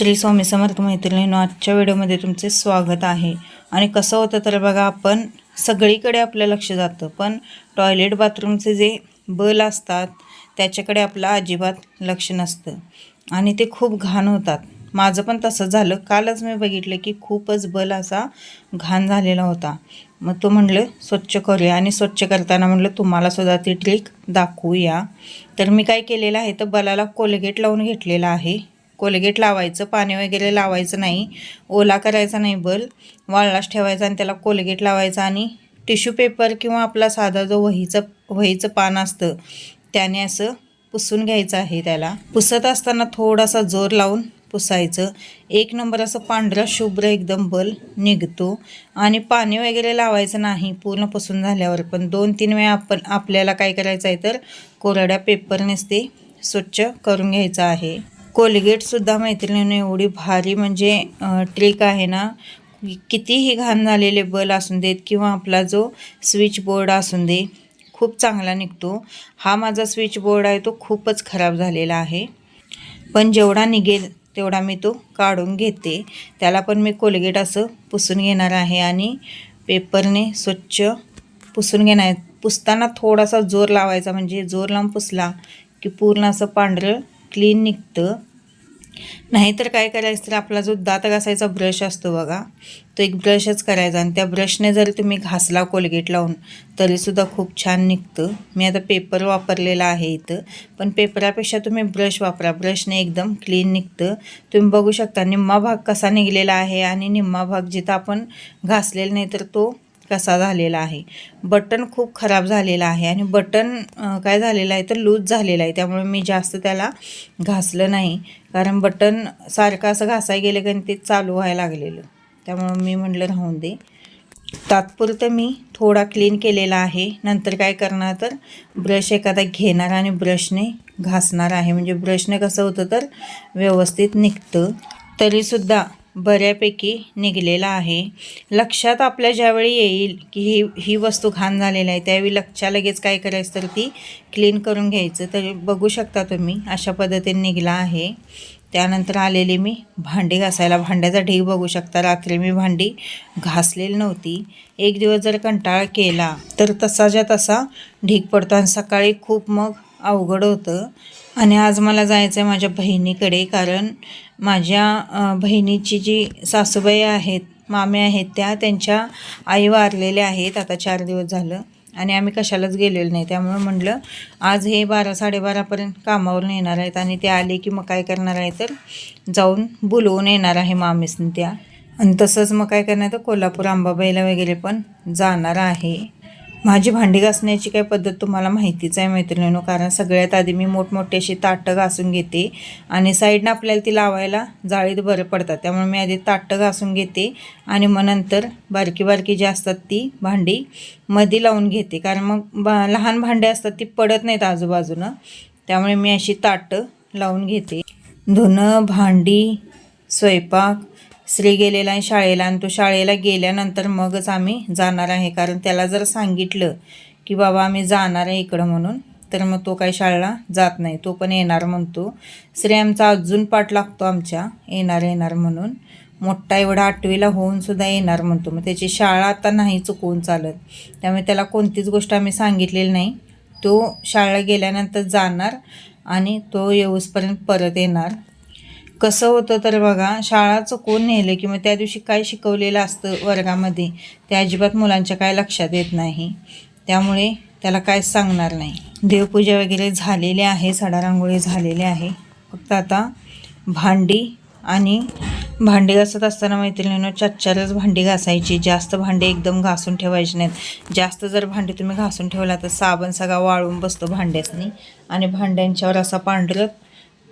श्री स्वामी समर्थ मैत्रिणींनो आजच्या व्हिडिओमध्ये तुमचे स्वागत आहे. आणि कसं होतं तर बघा आपण सगळीकडे आपलं लक्ष जातं. पण टॉयलेट बाथरूमचे जे बल असतात त्याच्याकडे आपलं अजिबात लक्ष नसतं. आणि ते खूप घाण होतात. माझं पण तसं झालं. कालच मी बघितलं की खूपच बल असा घाण झालेला होता. मग तो म्हणलं स्वच्छ करूया. आणि स्वच्छ करताना म्हणलं तुम्हाला सुद्धा ती ट्रिक दाखवूया. तर मी काय केलेलं आहे तर बलाला कोलगेट लावून घेतलेला आहे. कोलगेट लावायचं पाणी वगैरे लावायचं नाही ओला करायचा नाही बल वाळलाच ठेवायचा आणि त्याला कोलगेट लावायचा आणि टिश्यू पेपर किंवा आपला साधा जो वहीचं वहीचं पान असतं त्याने असं पुसून घ्यायचं आहे त्याला. पुसत असताना थोडासा जोर लावून पुसायचं. एक नंबर असं पांढरा शुभ्र एकदम बल निघतो आणि पाणी वगैरे लावायचं नाही पूर्ण पुसून झाल्यावर. पण दोन तीन वेळा आपण आपल्याला काय करायचं आहे तर कोरड्या पेपरनेच ते स्वच्छ करून घ्यायचं आहे. कोलगेटसुद्धा मैत्रिणीने एवढी भारी म्हणजे ट्रिक आहे ना? कितीही घाण झालेले बल असून देत किंवा आपला जो स्विच बोर्ड असून दे खूप चांगला निघतो. हा माझा स्विच बोर्ड आहे तो खूपच खराब झालेला आहे. पण जेवढा निघेल तेवढा मी तो काढून घेते. त्याला पण मी कोलगेट असं पुसून घेणार आहे आणि पेपरने स्वच्छ पुसून घेणार पुसताना थोडासा जोर लावायचा म्हणजे जोर लावून पुसला की पूर्ण असं पांढरं क्लीन निघतं. नाहीतर काय करायचं तर आपला जो दात घासायचा ब्रश असतो बघा तो एक ब्रशच करायचा आणि त्या ब्रशने जर तुम्ही घासला कोलगेट लावून तरीसुद्धा खूप छान निघतं. मी आता पेपर वापरलेला आहे इथं पण पेपरापेक्षा तुम्ही ब्रश वापरा. ब्रशने एकदम क्लीन निघतं. तुम्ही बघू शकता निम्मा भाग कसा निघलेला आहे आणि निम्मा भाग जिथं आपण घासलेला नाही तर तो कसा झालेला आहे. बटन खूप खराब झालेला आहे आणि बटन काय झालेलं आहे तर लूज झालेला आहे. त्यामुळे मी जास्त त्याला घासलं नाही. कारण बटन सारखं असं घासाय गेलं की ते चालू व्हायला लागलेलं. त्यामुळं मी म्हटलं राहून दे. तात्पुरतं मी थोडा क्लीन केलेला आहे. नंतर काय करणार तर ब्रश एखादा घेणार आणि ब्रशने घासणार आहे. म्हणजे ब्रशने कसं होतं तर व्यवस्थित निघतं. तरीसुद्धा बऱ्यापैकी निघलेला आहे. लक्षात आपल्या ज्यावेळी येईल की ही ही वस्तू घाण झालेली आहे त्यावेळी लक्षा लगेच काय करायचं तर ती क्लीन करून घ्यायचं. तर बघू शकता तुम्ही अशा पद्धतीने निघला आहे. त्यानंतर आलेली मी भांडी घासायला. भांड्याचा ढीग बघू शकता रात्री मी भांडी घासलेली नव्हती. एक दिवस जर कंटाळा केला तर तसाच्या तसा ढीग पडतो आणि सकाळी खूप मग अवघड होतं. आणि आज मला जायचं आहे माझ्या बहिणीकडे कारण माझ्या बहिणीची जी सासूबाई आहेत मामे आहेत त्या त्यांच्या आई वारलेल्या आहेत. आता चार दिवस झालं आणि आम्ही कशालाच गेलेलो नाही. त्यामुळं म्हटलं आज हे बारा साडेबारापर्यंत कामावरून येणार आहेत आणि ते आले की मग काय करणार आहे तर जाऊन बोलवून येणार आहे मामीसनी त्या. आणि तसंच मग काय करणार तर कोल्हापूर अंबाबाईला वगैरे पण जाणार आहे. माझी भांडी घासण्याची काय पद्धत तुम्हाला माहितीच आहे मैत्रिणीनो कारण सगळ्यात आधी मी मोठमोठी अशी ताटं घासून घेते आणि साईडनं आपल्याला ती लावायला जाळीत बरं पडतात. त्यामुळे मी आधी ताटं घासून घेते आणि मग नंतर बारकी बारकी जी असतात ती भांडी मध्ये लावून घेते. कारण मग बा लहान भांडे असतात ती पडत नाहीत आजूबाजूनं. त्यामुळे मी अशी ताटं लावून घेते. धुणं भांडी स्वयंपाक श्री गेलेला आहे शाळेला आणि तो शाळेला गेल्यानंतर मगच आम्ही जाणार आहे. कारण त्याला जर सांगितलं की बाबा आम्ही जाणार आहे इकडं म्हणून तर मग तो काही शाळेला जात नाही. तो पण येणार म्हणतो. श्री आमचा अजून पाठ लागतो आमच्या. येणार येणार म्हणून. मोठा एवढा आठवीला होऊन सुद्धा येणार म्हणतो. मग त्याची शाळा आता नाही चुकवून चालत. त्यामुळे त्याला कोणतीच गोष्ट आम्ही सांगितलेली नाही. तो शाळेला गेल्यानंतर जाणार आणि तो येऊसपर्यंत परत येणार. कसं होतं तर बघा शाळा चुकवून नेलं की मग त्या दिवशी काय शिकवलेलं असतं वर्गामध्ये ते अजिबात मुलांच्या काय लक्षात येत नाही. त्यामुळे त्याला काय सांगणार नाही. देवपूजा वगैरे झालेली आहे सडारांगोळी झालेली आहे. फक्त आता भांडी आणि भांडी घासत असताना मैत्रिणीनं चारच भांडी घासायची. जास्त भांडी एकदम घासून ठेवायची नाहीत. जास्त जर भांडी तुम्ही घासून ठेवला तर साबण सगळा वाळून बसतो भांड्यासनी. आणि भांड्यांच्यावर असा पांढरत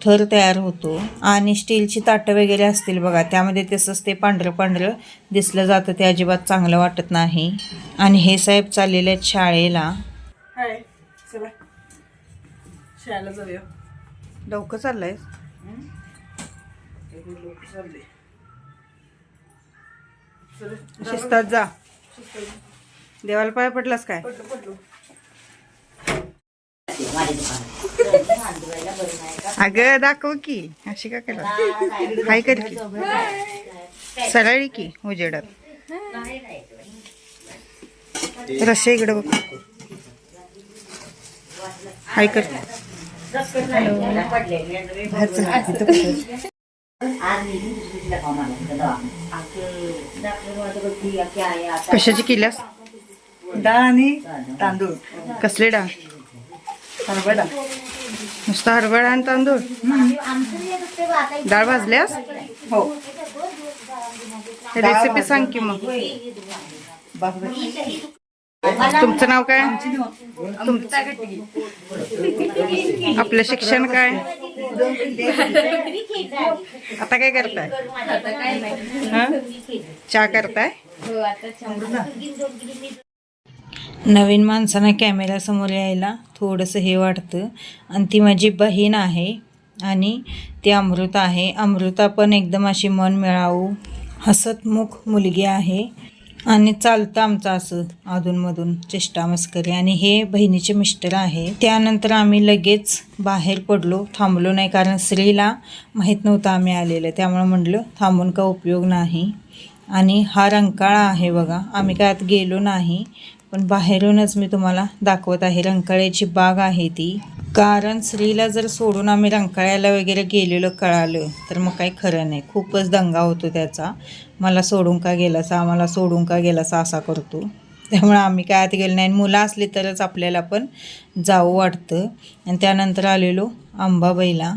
थर तयार होतो आणि स्टीलची ताटं वगैरे असतील बघा त्यामध्ये तसंच ते पांढरं पांढरं दिसलं जातं ते अजिबात चांगलं वाटत नाही. आणि हे साहेब चाललेले आहेत शाळेला. जाऊया. लवकर चाललंय? लोक चालले. चला शिस्तात जा. देवाला पाय पडलास काय? अगं दाखव की. अशी का केलं हाय कर की. सरळ की उजेडात. रस्से इकडे बघ. हाय कर. कशाची केल्यास? डाळ आणि तांदूळ. कसले डाळ? हरभरा. नुसता हरभरा आणि तांदूळ. डाळ भाजल्यास? हो. रेसिपी सांग की मग. तुमचं नाव काय? आपलं शिक्षण काय? आता काय करताय? हं? चहा करताय? नवीन माणसांना कॅमेऱ्यासमोर यायला थोडंसं हे वाटतं. आणि ती माझी बहीण आहे आणि ती अमृता आहे. अमृता पण एकदम अशी मन मिळावू हसतमुख मुलगी आहे. आणि चालतं आमचं असं अधूनमधून चेष्टा मस्करी. आणि हे बहिणीचे मिस्टर आहे. त्यानंतर आम्ही लगेच बाहेर पडलो. थांबलो नाही कारण स्त्रीला माहीत नव्हतं आम्ही आलेलं. त्यामुळे म्हटलं थांबून का उपयोग नाही? आणि हा रंकाळा आहे बघा. आम्ही काय आत गेलो नाही. पण बाहेरूनच मी तुम्हाला दाखवत आहे. रंकाळ्याची बाग आहे ती. कारण स्त्रीला जर सोडून आम्ही रंकाळ्याला वगैरे गेलेलो कळालं तर मग काही खरं नाही. खूपच दंगा होतो त्याचा. मला सोडून का गेलासा आम्हाला सोडून का गेलासा असा करतो. त्यामुळे आम्ही काय आत गेलो नाही. आणि मुलं असली तरच आपल्याला पण जावं वाटतं. आणि त्यानंतर आलेलो अंबाबाईला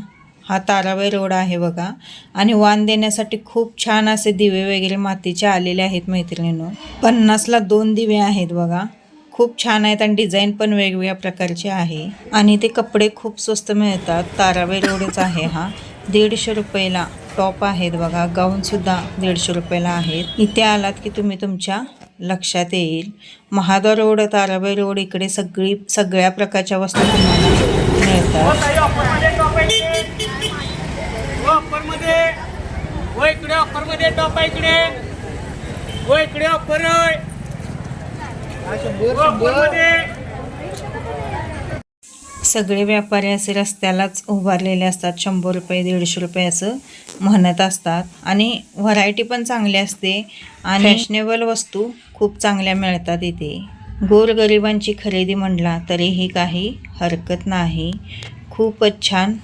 हा ताराबाई रोड आहे बघा. आणि वाण देण्यासाठी खूप छान असे दिवे वगैरे मातीचे आलेले आहेत मैत्रिणींनो. पन्नासला दोन दिवे आहेत बघा. खूप छान आहेत आणि डिझाईन पण वेगवेगळ्या प्रकारचे आहे. आणि ते कपडे खूप स्वस्त मिळतात. ताराबाई रोडच आहे हा. दीडशे रुपयाला टॉप आहेत बघा. गाऊनसुद्धा दीडशे रुपयाला आहेत. इथे आलात की तुम्ही तुमच्या लक्षात येईल. महाद्वार रोड ताराबाई रोड इकडे सगळी सगळ्या प्रकारच्या वस्तू तुम्हाला मिळतात. ऑफरमध्ये हो इकडे ऑफरमध्ये टॉप इकडे. हो इकडे ऑफरमध्ये सगळे व्यापारी असे रस्त्यालाच उभारलेले असतात. शंभर रुपये दीडशे रुपये असं म्हणत असतात. आणि व्हरायटी पण चांगली असते. आणि फॅशनेबल वस्तू खूप चांगल्या मिळतात इथे. गोरगरिबांची खरेदी म्हणला तरीही काही हरकत नाही. खूपच छान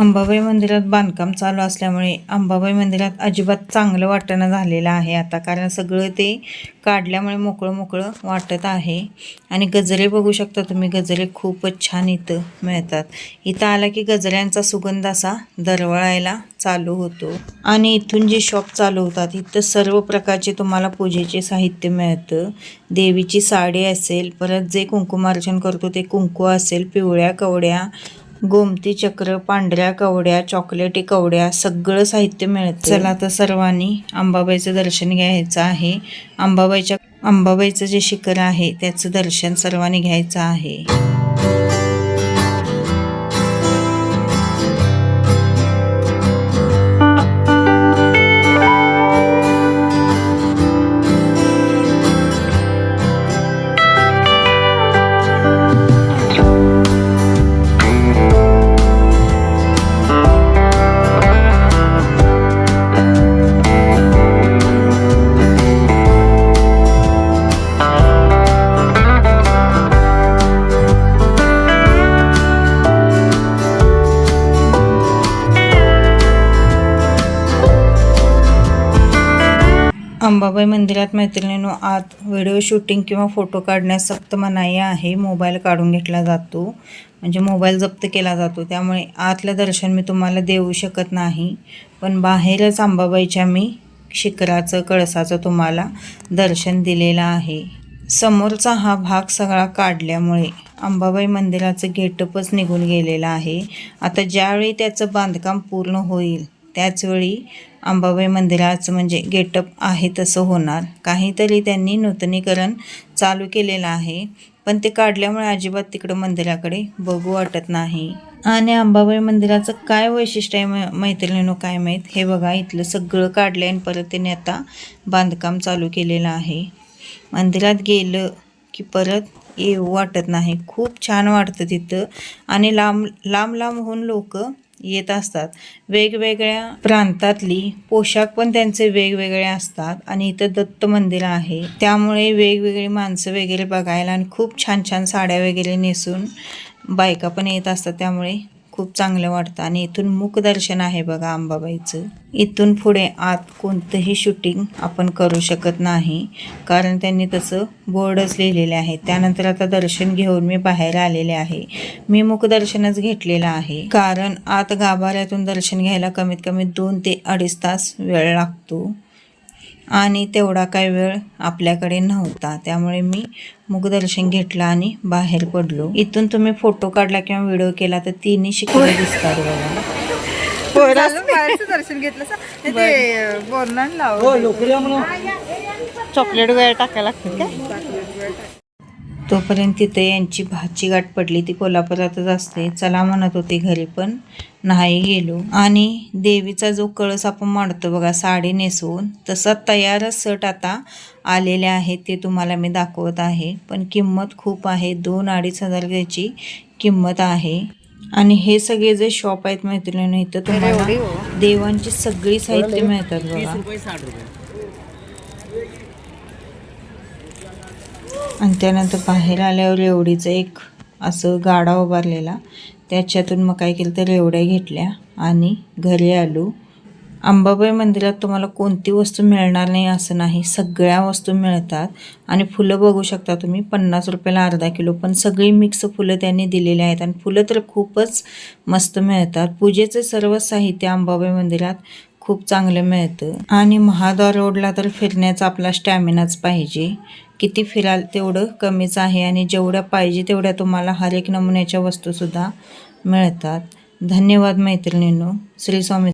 अंबाबाई मंदिरात बांधकाम चालू असल्यामुळे अंबाबाई मंदिरात अजिबात चांगलं वाटणं झालेलं आहे आता कारण सगळं ते काढल्यामुळे मोकळं मोकळं वाटत आहे. आणि गजरे बघू शकता तुम्ही गजरे खूपच छान इथं मिळतात. इथं आला की गजऱ्यांचा सुगंध असा दरवळायला चालू होतो. आणि इथून जे शॉप चालू होतात इथं सर्व प्रकारचे तुम्हाला पूजेचे साहित्य मिळतं. देवीची साडी असेल परत जे कुंकुमार्चन करतो ते कुंकू असेल पिवळ्या कवड्या गोमती चक्र पांढऱ्या कवड्या चॉकलेटी कवड्या सगळं साहित्य मिळतं चला तर सर्वांनी अंबाबाईचं दर्शन घ्यायचं आहे. अंबाबाईच्या अंबाबाईचं जे शिखर आहे त्याचं दर्शन सर्वांनी घ्यायचं आहे. अंबाबाई मंदिरात मैत्रिणीनो आत व्हिडिओ शूटिंग किंवा फोटो काढण्यास सक्त मनाई आहे. मोबाईल काढून घेतला जातो. म्हणजे मोबाईल जप्त केला जातो. त्यामुळे आतलं दर्शन मी तुम्हाला देऊ शकत नाही. पण बाहेरच अंबाबाईच्या मी शिखराचं कळसाचं तुम्हाला दर्शन दिलेलं आहे. समोरचा हा भाग सगळा काढल्यामुळे अंबाबाई मंदिराचं गेटअपच निघून गेलेलं आहे. आता ज्यावेळी त्याचं बांधकाम पूर्ण होईल त्याचवेळी अंबाबाई मंदिराचं म्हणजे गेटअप आहे तसं होणार. काहीतरी त्यांनी नूतनीकरण चालू केलेलं आहे. पण ते काढल्यामुळे अजिबात तिकडं मंदिराकडे बघू वाटत नाही. आणि अंबाबाई मंदिराचं काय वैशिष्ट्य आहे म मैत्रिणीनो काय माहीत? हे बघा इथलं सगळं काढलं आणि परत त्याने आता बांधकाम चालू केलेलं आहे. मंदिरात गेलं की परत येऊ वाटत नाही. खूप छान वाटतं तिथं. आणि लांब लांब लांबहून लोक येत असतात. वेगवेगळ्या प्रांतातली पोशाख पण त्यांचे वेगवेगळे असतात आणि इथं दत्त मंदिर आहे. त्यामुळे वेगवेगळी माणसं वगैरे बघायला आणि खूप छान छान साड्या वगैरे नेसून बायका पण येत असतात त्यामुळे खूप चांगलं वाटतं. आणि इथून मुखदर्शन आहे बघा अंबाबाईचं. इथून पुढे आत कोणतंही शूटिंग आपण करू शकत नाही. कारण त्यांनी तसं बोर्डच लिहिलेले आहे. त्यानंतर आता दर्शन घेऊन मी बाहेर आलेले आहे. मी मुखदर्शनच घेतलेलं आहे. कारण आत गाभाऱ्यातून दर्शन घ्यायला कमीत कमी दोन ते अडीच तास वेळ लागतो. आणि तेवढा काही वेळ आपल्याकडे नव्हता. त्यामुळे मी मुखदर्शन घेतलं आणि बाहेर पडलो. इथून तुम्ही फोटो काढला किंवा व्हिडिओ केला तर तिन्ही शिकले दिसतात बघा. दर्शन घेतलं चॉकलेट वगैरे टाकायला लागतात काय? तोपर्यंत तिथे यांची भाची गाठ पडली ती कोल्हापुरातच असते. चला म्हणत होते घरी पण नाही गेलो. आणि देवीचा जो कळस आपण मांडतो बघा साडी नेसवून तसा तयारच सट आता आलेले आहे ते तुम्हाला मी दाखवत आहे. पण किंमत खूप आहे दोन अडीच हजार त्याची किंमत आहे. आणि हे सगळे जे शॉप आहेत मैत्रिणी इथं तुम्हाला देवांची सगळी साहित्य मिळतात बघा रुपये साठ रुपये आणि त्यानंतर बाहेर आल्यावर रेवडीचं एक असं गाडा उभारलेला. त्याच्यातून मग काय केलं तर रेवड्या घेतल्या आणि घरी आलो. अंबाबाई मंदिरात तुम्हाला कोणती वस्तू मिळणार नाही असं नाही. सगळ्या वस्तू मिळतात आणि फुलं बघू शकता तुम्ही. पन्नास रुपयाला अर्धा किलो. पण सगळी मिक्स फुलं त्यांनी दिलेली आहेत आणि फुलं तर खूपच मस्त मिळतात. पूजेचं सर्व साहित्य अंबाबाई मंदिरात खूप चांगलं मिळतं. आणि महाद्वार रोडला तर फिरण्याचा आपला स्टॅमिनाच पाहिजे. किती फिराल तेवढं कमीच आहे आणि जेवढ्या पाहिजे तेवढ्या तुम्हाला हर एक नमुन्याच्या वस्तूसुद्धा मिळतात. धन्यवाद मैत्रिणींनो. श्री स्वामी